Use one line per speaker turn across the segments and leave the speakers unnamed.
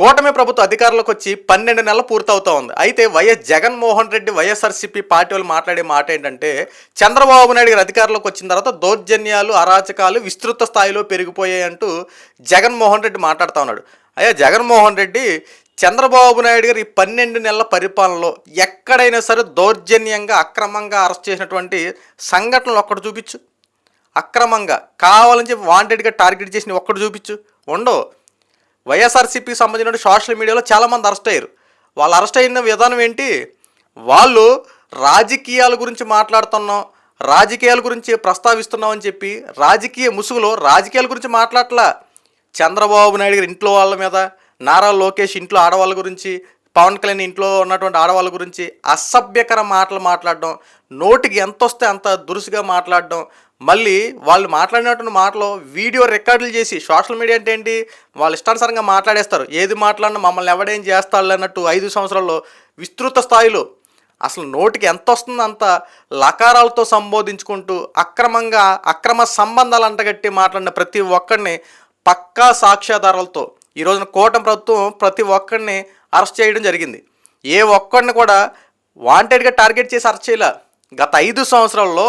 కూటమి ప్రభుత్వ అధికారంలోకి వచ్చి పన్నెండు నెలలు పూర్తవుతా ఉంది. అయితే Y S Jaganmohan Reddy YSRCP party వాళ్ళు మాట్లాడే మాట ఏంటంటే చంద్రబాబు నాయుడు గారు అధికారంలోకి వచ్చిన తర్వాత దౌర్జన్యాలు అరాచకాలు విస్తృత స్థాయిలో పెరిగిపోయాయి అంటూ జగన్మోహన్ రెడ్డి మాట్లాడుతూ ఉన్నాడు. అయ్యా జగన్మోహన్ రెడ్డి చంద్రబాబు నాయుడు గారు ఈ పన్నెండు నెలల పరిపాలనలో ఎక్కడైనా సరే దౌర్జన్యంగా అక్రమంగా అరెస్ట్ చేసినటువంటి సంఘటనలు ఒక్కటి చూపించు. అక్రమంగా కావాలని చెప్పి వాంటెడ్గా టార్గెట్ చేసిన ఒక్కటి చూపించు. ఉండవు. వైఎస్ఆర్సీపీకి సంబంధించిన సోషల్ మీడియాలో చాలామంది అరెస్ట్ అయ్యారు. వాళ్ళు అరెస్ట్ అయిన విధానం ఏంటి? వాళ్ళు రాజకీయాల గురించి మాట్లాడుతున్నాం రాజకీయాల గురించి ప్రస్తావిస్తున్నాం అని చెప్పి రాజకీయ ముసుగులో రాజకీయాల గురించి మాట్లాడలా చంద్రబాబు నాయుడు గారి ఇంట్లో వాళ్ళ మీద నారా లోకేష్ ఇంట్లో ఆడవాళ్ళ గురించి పవన్ కళ్యాణ్ ఇంట్లో ఉన్నటువంటి ఆడవాళ్ళ గురించి అసభ్యకర మాటలు మాట్లాడడం నోటికి ఎంత వస్తే అంత దురుసుగా మాట్లాడడం మళ్ళీ వాళ్ళు మాట్లాడినటువంటి మాటలు వీడియో రికార్డులు చేసి సోషల్ మీడియా అంటే ఏంటి? వాళ్ళు ఇష్టానుసారంగా మాట్లాడేస్తారు. ఏది మాట్లాడినా మమ్మల్ని ఎవడేం చేస్తాడు అన్నట్టు ఐదు సంవత్సరాల్లో విస్తృత స్థాయిలో అసలు నోటికి ఎంత వస్తుందో అంత లకారాలతో సంబోధించుకుంటూ అక్రమంగా అక్రమ సంబంధాలు అంటగట్టి మాట్లాడిన ప్రతి ఒక్కరిని పక్కా సాక్ష్యాధారాలతో ఈ రోజున కూటమి ప్రభుత్వం ప్రతి ఒక్కరిని అరెస్ట్ చేయడం జరిగింది. ఏ ఒక్కడిని కూడా వాంటెడ్గా టార్గెట్ చేసి అరెస్ట్ చేయలే. గత ఐదు సంవత్సరాల్లో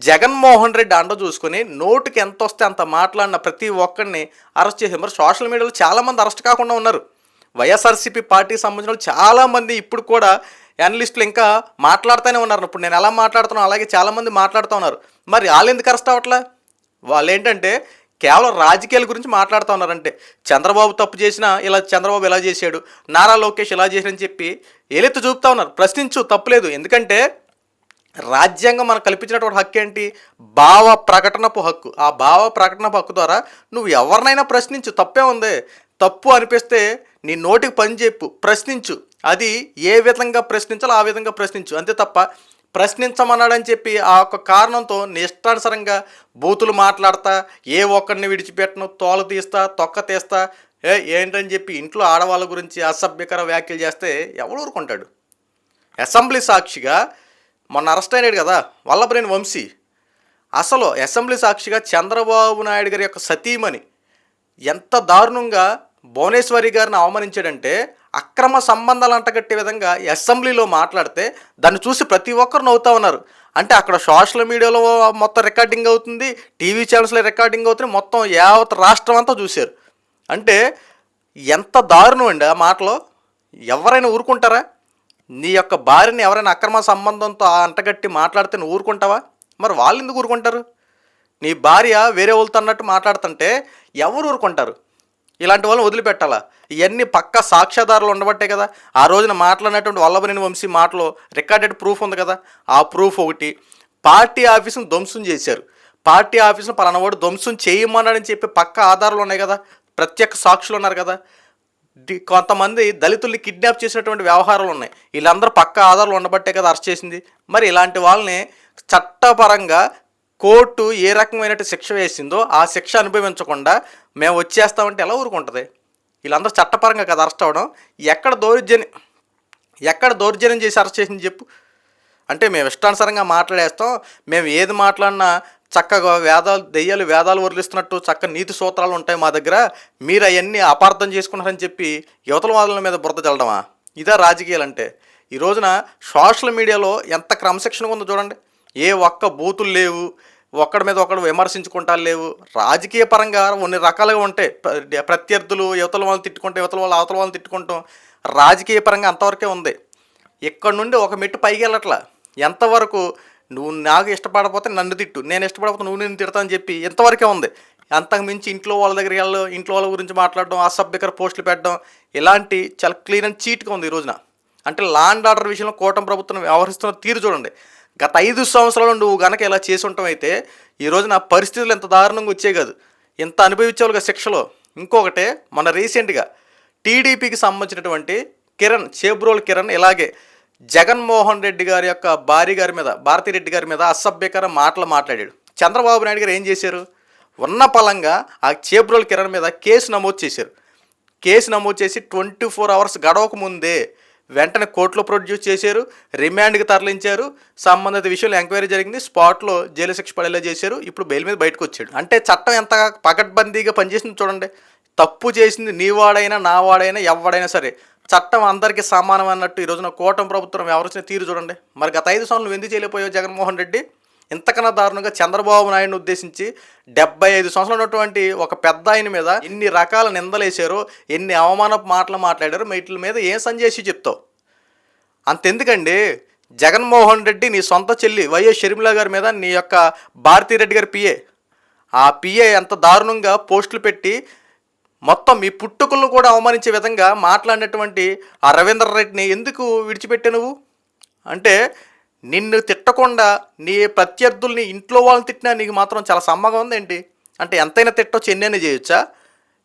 జగన్మోహన్ రెడ్డి అండ చూసుకొని నోటుకి ఎంత వస్తే అంత మాట్లాడిన ప్రతి ఒక్కరిని అరెస్ట్ చేసి మరి సోషల్ మీడియాలో చాలామంది అరెస్ట్ కాకుండా ఉన్నారు. వైఎస్ఆర్సీపీ పార్టీకి సంబంధించిన వాళ్ళు చాలామంది ఇప్పుడు కూడా అనలిస్టులు ఇంకా మాట్లాడుతూనే ఉన్నారు. ఇప్పుడు నేను ఎలా మాట్లాడుతున్నాను అలాగే చాలామంది మాట్లాడుతూ ఉన్నారు. మరి వాళ్ళు ఎందుకు అరెస్ట్ అవ్వట్లే? వాళ్ళు ఏంటంటే కేవలం రాజకీయాల గురించి మాట్లాడుతూ ఉన్నారంటే. చంద్రబాబు తప్పు చేసినా ఇలా చంద్రబాబు ఇలా చేశాడు నారా లోకేష్ ఇలా చేశాడని చెప్పి ఏలెత్తి చూపుతా ఉన్నారు. ప్రశ్నించు తప్పులేదు. ఎందుకంటే రాజ్యాంగం మనకు కల్పించినటువంటి హక్కు ఏంటి? భావ ప్రకటనపు హక్కు. ఆ భావ ప్రకటనపు హక్కు ద్వారా నువ్వు ఎవరినైనా ప్రశ్నించు. తప్పే ఉంది. తప్పు అనిపిస్తే నీ నోటికి పని చెప్పు. ప్రశ్నించు. అది ఏ విధంగా ప్రశ్నించాలో ఆ విధంగా ప్రశ్నించు. అంతే తప్ప ప్రశ్నించమన్నాడని చెప్పి ఆ యొక్క కారణంతో నీ ఇష్టానుసరంగా బూతులు మాట్లాడతా ఏ ఒక్కడిని విడిచిపెట్టను తోలు తీస్తా తొక్క తీస్తా ఏ ఏంటని చెప్పి ఇంట్లో ఆడవాళ్ళ గురించి అసభ్యకర వ్యాఖ్యలు చేస్తే ఎవడు ఊరుకుంటాడు? అసెంబ్లీ సాక్షిగా మొన్న అరెస్ట్ అయినాడు కదా వల్లభనేని వంశీ. అసలు అసెంబ్లీ సాక్షిగా చంద్రబాబు నాయుడు గారి యొక్క సతీమణి ఎంత దారుణంగా భువనేశ్వరి గారిని అవమానించాడంటే అక్రమ సంబంధాలు అంటగట్టే విధంగా అసెంబ్లీలో మాట్లాడితే దాన్ని చూసి ప్రతి ఒక్కరు నవ్వుతూ ఉన్నారు. అంటే అక్కడ సోషల్ మీడియాలో మొత్తం రికార్డింగ్ అవుతుంది టీవీ ఛానల్స్లో రికార్డింగ్ అవుతుంది మొత్తం యావత్ రాష్ట్రం అంతా చూశారు. అంటే ఎంత దారుణం అండి ఆ మాటలో? ఎవరైనా ఊరుకుంటారా? నీ యొక్క భార్యని ఎవరైనా అక్రమ సంబంధంతో అంటగట్టి మాట్లాడితే నువ్వు ఊరుకుంటావా? మరి వాళ్ళు ఎందుకు ఊరుకుంటారు? నీ భార్య వేరే వాళ్ళతో అన్నట్టు మాట్లాడుతుంటే ఎవరు ఊరుకుంటారు? ఇలాంటి వాళ్ళని వదిలిపెట్టాలా? ఇవన్నీ పక్క సాక్ష్యాధారాలు ఉండబట్టే కదా. ఆ రోజున మాట్లాడినటువంటి వల్లభనేని వంశీ మాటలో రికార్డెడ్ ప్రూఫ్ ఉంది కదా. ఆ ప్రూఫ్ ఒకటి పార్టీ ఆఫీసును ధ్వంసం చేశారు. పార్టీ ఆఫీసును పలానవాడు ధ్వంసం చేయమన్నాడని చెప్పి పక్క ఆధారాలు ఉన్నాయి కదా. ప్రత్యక్ష సాక్షులు ఉన్నారు కదా. కొంతమంది దళితుల్ని కిడ్నాప్ చేసినటువంటి వ్యవహారాలు ఉన్నాయి. వీళ్ళందరూ పక్క ఆధారాలు ఉండబట్టే కదా అరెస్ట్ చేసింది. మరి ఇలాంటి వాళ్ళని చట్టపరంగా కోర్టు ఏ రకమైనటువంటి శిక్ష వేసిందో ఆ శిక్ష అనుభవించకుండా మేము వచ్చేస్తామంటే ఎలా ఊరుకుంటుంది? వీళ్ళందరూ చట్టపరంగా కదా అరెస్ట్ అవ్వడం. ఎక్కడ దౌర్జన్యం ఎక్కడ దౌర్జన్యం చేసి అరెస్ట్ చేసింది చెప్పు. అంటే మేము ఇష్టానుసారంగా మాట్లాడేస్తాం. మేము ఏది మాట్లాడినా చక్కగా వేదాలు దెయ్యాలు వేదాలు వదిలిస్తున్నట్టు చక్క నీతి సూత్రాలు ఉంటాయి మా దగ్గర. మీరు అవన్నీ అపార్థం చేసుకున్నారని చెప్పి యువతల వాదుల మీద బురద చల్లడమా ఇదా రాజకీయాలు అంటే ఈ రోజున సోషల్ మీడియాలో ఎంత క్రమశిక్షణగా ఉందో చూడండి. ఏ ఒక్క బూతులు లేవు. ఒక్కడి మీద ఒకడు విమర్శించుకుంటారు లేవు. రాజకీయ పరంగా కొన్ని రకాలుగా ఉంటాయి. ప్రత్యర్థులు యువతల వాళ్ళు తిట్టుకుంటే యువతల వాళ్ళు అవతల వాళ్ళు తిట్టుకుంటాం రాజకీయ పరంగా అంతవరకే ఉంది. ఇక్కడ నుండి ఒక మెట్టు పైకి వెళ్ళట్లా. ఎంతవరకు నువ్వు నాకు ఇష్టపడకపోతే నన్ను తిట్టు. నేను ఇష్టపడకపోతే నువ్వు నేను తిడతా అని చెప్పి ఎంతవరకే ఉంది. అంతకు మించి ఇంట్లో వాళ్ళ దగ్గరికి వెళ్ళి ఇంట్లో వాళ్ళ గురించి మాట్లాడడం అసభ్యకర పోస్టులు పెట్టడం ఇలాంటి చాలా క్లీన్ అండ్ చీట్గా ఉంది ఈ రోజున. అంటే లాండ్ ఆర్డర్ విషయంలో కూటమి ప్రభుత్వం వ్యవహరిస్తున్న తీరు చూడండి. గత ఐదు సంవత్సరాలు నువ్వు గనక ఇలా చేసి ఉంటాం అయితే ఈ రోజున పరిస్థితులు ఎంత దారుణంగా వచ్చే కాదు. ఇంత అనుభవించేవాళ్ళుగా శిక్షలో. ఇంకొకటే మన రీసెంట్గా టీడీపీకి సంబంధించినటువంటి కిరణ్ చేబ్రోల్ కిరణ్ ఇలాగే జగన్మోహన్ రెడ్డి గారి యొక్క భార్య గారి మీద భారతిరెడ్డి గారి మీద అసభ్యకర మాటలు మాట్లాడాడు. చంద్రబాబు నాయుడు గారు ఏం చేశారు? ఉన్న పలంగా ఆ చేబ్రోల్ కిరణ్ మీద కేసు నమోదు చేశారు. కేసు నమోదు చేసి ట్వంటీ ఫోర్ అవర్స్ గడవక ముందే వెంటనే కోర్టులో ప్రొడ్యూస్ చేశారు రిమాండ్కి తరలించారు. సంబంధిత విషయంలో ఎంక్వైరీ జరిగింది స్పాట్లో జైలు శిక్ష పడేలా చేశారు ఇప్పుడు బెయిల్ మీద బయటకు వచ్చాడు. అంటే చట్టం ఎంత పకడ్బందీగా పనిచేసింది చూడండి. తప్పు చేసింది నీవాడైనా నావాడైనా నా వాడైనా ఎవడైనా సరే. చట్టం అందరికీ సమానం అన్నట్టు ఈ రోజున కూటమి ప్రభుత్వం వ్యవహరించిన తీరు చూడండి. మరి గత ఐదు సంవత్సరాలు ఎందుకు చేయలేకపోయావు జగన్మోహన్ రెడ్డి? ఇంతకన్నా దారుణంగా చంద్రబాబు నాయుడుని ఉద్దేశించి డెబ్బై ఐదు సంవత్సరాలు ఉన్నటువంటి ఒక పెద్ద ఆయన మీద ఎన్ని రకాల నిందలేశారో ఎన్ని అవమానపు మాటలు మాట్లాడారు వీటి మీద ఏం సంజేసి చెప్తావు? అంతెందుకండి. జగన్మోహన్ రెడ్డి నీ సొంత చెల్లి వైఎస్ షర్మిల గారి మీద నీ యొక్క భారతీరెడ్డి గారి పిఏ ఆ పిఏ ఎంత దారుణంగా పోస్టులు పెట్టి మొత్తం మీ పుట్టుకలను కూడా అవమానించే విధంగా మాట్లాడినటువంటి ఆ రవీందర్ రెడ్డిని ఎందుకు విడిచిపెట్టే నువ్వు? అంటే నిన్ను తిట్టకుండా నీ ప్రత్యర్థుల్ని ఇంట్లో వాళ్ళని తిట్టినా నీకు మాత్రం చాలా సమ్మగా ఉందేంటి? అంటే ఎంతైనా తిట్టొచ్చు ఎన్నైనా చేయొచ్చా?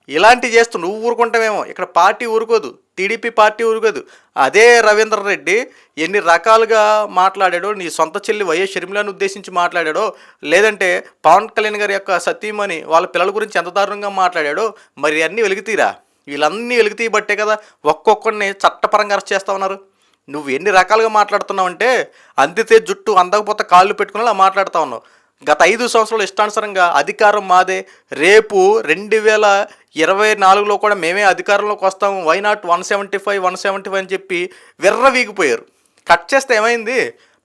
ఇలాంటివి చేస్తూ నువ్వు ఊరుకుంటావేమో. ఇక్కడ పార్టీ ఊరుకోదు. టీడీపీ పార్టీ ఊరుకోదు. అదే రవీంద్ర రెడ్డి ఎన్ని రకాలుగా మాట్లాడాడో నీ సొంత చెల్లి వైఎస్ షర్మిలను ఉద్దేశించి మాట్లాడాడో లేదంటే పవన్ కళ్యాణ్ గారి యొక్క సతీమణి వాళ్ళ పిల్లల గురించి ఎంత దారుణంగా మాట్లాడాడో మరి అన్నీ వెలుగుతీరా వీళ్ళన్నీ వెలుగుతీ బట్టే కదా ఒక్కొక్కరిని చట్టపరంగా అరెస్ట్ చేస్తా ఉన్నారు. నువ్వు ఎన్ని రకాలుగా మాట్లాడుతున్నావు అంటే అందితే జుట్టు అందకపోతే కాళ్ళు పెట్టుకుని మాట్లాడుతూ ఉన్నావు. గత ఐదు సంవత్సరాలు ఇష్టానుసారంగా అధికారం మాదే. రేపు రెండు వేల ఇరవై నాలుగులో కూడా మేమే అధికారంలోకి వస్తాము. Why not one seventy five one seventy five అని చెప్పి విర్రవీగిపోయారు కట్ చేస్తే ఏమైంది?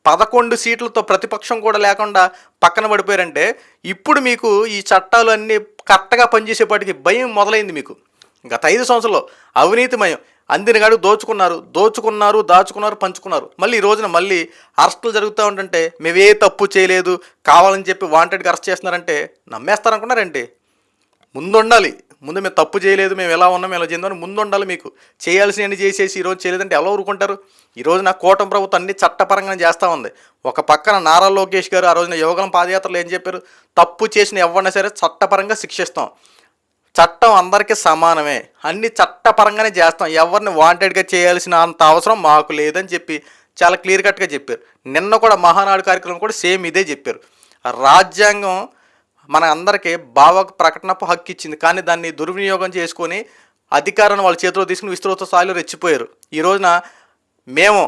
పదకొండు సీట్లతో ప్రతిపక్షం కూడా లేకుండా పక్కన పడిపోయారంటే ఇప్పుడు మీకు ఈ చట్టాలు అన్నీ కరెక్ట్గా పనిచేసేపాటికి భయం మొదలైంది మీకు. గత ఐదు సంవత్సరాల్లో అవినీతిమయం అందినగాడు దోచుకున్నారు. దోచుకున్నారు దాచుకున్నారు పంచుకున్నారు. మళ్ళీ ఈ రోజున మళ్ళీ అరెస్టులు జరుగుతూ ఉంటుంటే మేమే తప్పు చేయలేదు కావాలని చెప్పి వాంటెడ్గా అరెస్ట్ చేస్తున్నారంటే నమ్మేస్తారనుకున్నారండి ముందు ఉండాలి ముందు మేము తప్పు చేయలేదు మేము ఎలా ఉన్నాం ఎలా చేద్దామని ముందు ఉండాలి మీకు. చేయాల్సినవి చేసేసి ఈరోజు చేయలేదంటే ఎలా ఊరుకుంటారు? ఈరోజు నా కూటమి ప్రభుత్వం అన్ని చట్టపరంగానే చేస్తూ ఉంది. ఒక పక్కన నారా లోకేష్ గారు ఆ రోజున యువగలం పాదయాత్రలు ఏం చెప్పారు? తప్పు చేసిన ఎవరైనా సరే చట్టపరంగా శిక్షిస్తాం. చట్టం అందరికీ సమానమే. అన్ని చట్టపరంగానే చేస్తాం. ఎవరిని వాంటెడ్గా చేయాల్సిన అంత అవసరం మాకు లేదని చెప్పి చాలా క్లియర్ కట్గా చెప్పారు. నిన్న కూడా మహానాడు కార్యక్రమం కూడా సేమ్ ఇదే చెప్పారు. రాజ్యాంగం మన అందరికీ భావ ప్రకటనపు హక్కు ఇచ్చింది. కానీ దాన్ని దుర్వినియోగం చేసుకొని అధికారాన్ని వాళ్ళ చేతిలో తీసుకుని విస్తృత స్థాయిలో రెచ్చిపోయారు. ఈ రోజున మేము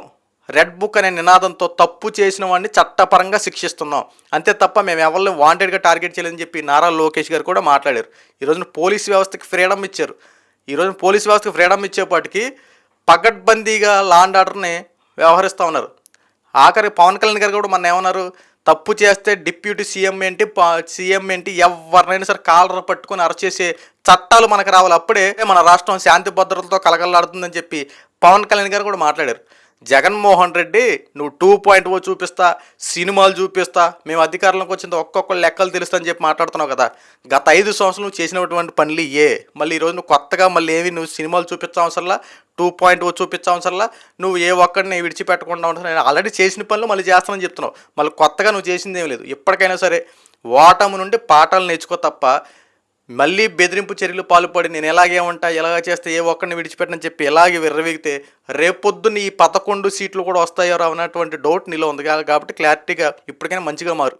రెడ్ బుక్ అనే నినాదంతో తప్పు చేసిన వాడిని చట్టపరంగా శిక్షిస్తున్నాం. అంతే తప్ప మేము ఎవరిని వాంటెడ్గా టార్గెట్ చేయలేదని చెప్పి నారా లోకేష్ గారు కూడా మాట్లాడారు. ఈరోజున పోలీస్ వ్యవస్థకి ఫ్రీడమ్ ఇచ్చారు. ఈరోజు పోలీస్ వ్యవస్థకి ఫ్రీడమ్ ఇచ్చేపాటికి పగడ్బందీగా లాండ్ ఆర్డర్ని వ్యవహరిస్తూ ఉన్నారు. ఆఖరి పవన్ కళ్యాణ్ గారు కూడా మన ఏమన్నారు? తప్పు చేస్తే డిప్యూటీ సీఎం ఏంటి ప- సీఎం ఏంటి ఎవరినైనా సరే కాలర్ పట్టుకొని అరచేసే చేసే చట్టాలు మనకు రావాలి. అప్పుడే మన రాష్ట్రం శాంతి భద్రతలతో కలగలాడుతుందని చెప్పి పవన్ కళ్యాణ్ గారు కూడా మాట్లాడారు. జగన్మోహన్ రెడ్డి నువ్వు టూ పాయింట్ ఓ చూపిస్తా సినిమాలు చూపిస్తా మేము అధికారంలోకి వచ్చింది ఒక్కొక్క లెక్కలు తెలుస్తా అని చెప్పి మాట్లాడుతున్నావు కదా. గత ఐదు సంవత్సరాలు నువ్వు చేసినటువంటి పనులు ఏ మళ్ళీ ఈరోజు నువ్వు కొత్తగా మళ్ళీ ఏవి నువ్వు సినిమాలు చూపించవసరలా టూ పాయింట్ ఓ చూపించవసరలా నువ్వు ఏ ఒక్కడిని విడిచిపెట్టకుండా ఉంటావు నేను ఆల్రెడీ చేసిన పనులు మళ్ళీ చేస్తానని చెప్తున్నావు. మళ్ళీ కొత్తగా నువ్వు చేసింది ఏం లేదు. ఎప్పటికైనా సరే ఓటము నుండి పాఠాలు నేర్చుకో తప్ప మళ్ళీ బెదిరింపు చర్యలు పాల్పడి నేను ఎలాగే ఉంటా ఎలాగ చేస్తే ఏ ఒక్కడిని విడిచిపెట్టనని చెప్పి ఎలాగే విర్రవీగితే రేపొద్దున ఈ పదకొండు సీట్లు కూడా వస్తాయో అన్నటువంటి డౌట్ నీలో ఉంది. కాబట్టి క్లారిటీగా ఇప్పటికైనా మంచిగా మారు.